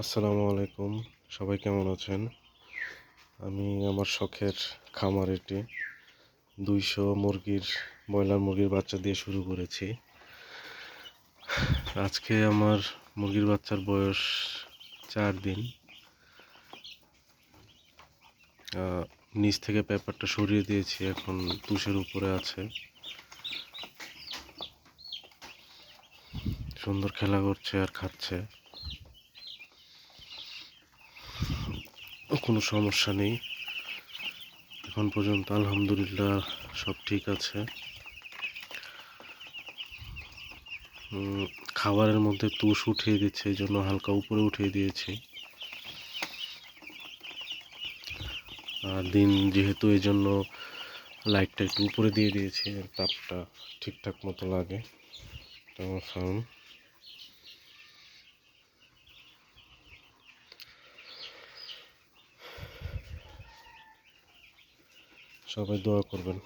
আসসালামু আলাইকুম। সবাই কেমন আছেন? আমি আমার শখের খামার এটি। দুইশো মুরগির, ব্রয়লার মুরগির বাচ্চা দিয়ে শুরু করেছি। আজকে আমার মুরগির বাচ্চার বয়স চার দিন। নিচ থেকে পেপারটা সরিয়ে দিয়েছি, এখন তুষের উপরে আছে। সুন্দর খেলা করছে আর খাচ্ছে। কোনো সমস্যা নেই। এখন পর্যন্ত আলহামদুলিল্লাহ সব ঠিক আছে। খাবারের মধ্যে তুষ উঠিয়ে দিচ্ছে, এই জন্য হালকা উপরে উঠিয়ে দিয়েছি। আর দিন যেহেতু এই জন্য লাইটটা একটু উপরে দিয়ে দিয়েছি তাপটা ঠিকঠাক মতো লাগে। আমার ফার্ম সবাই দোয়া করবেন।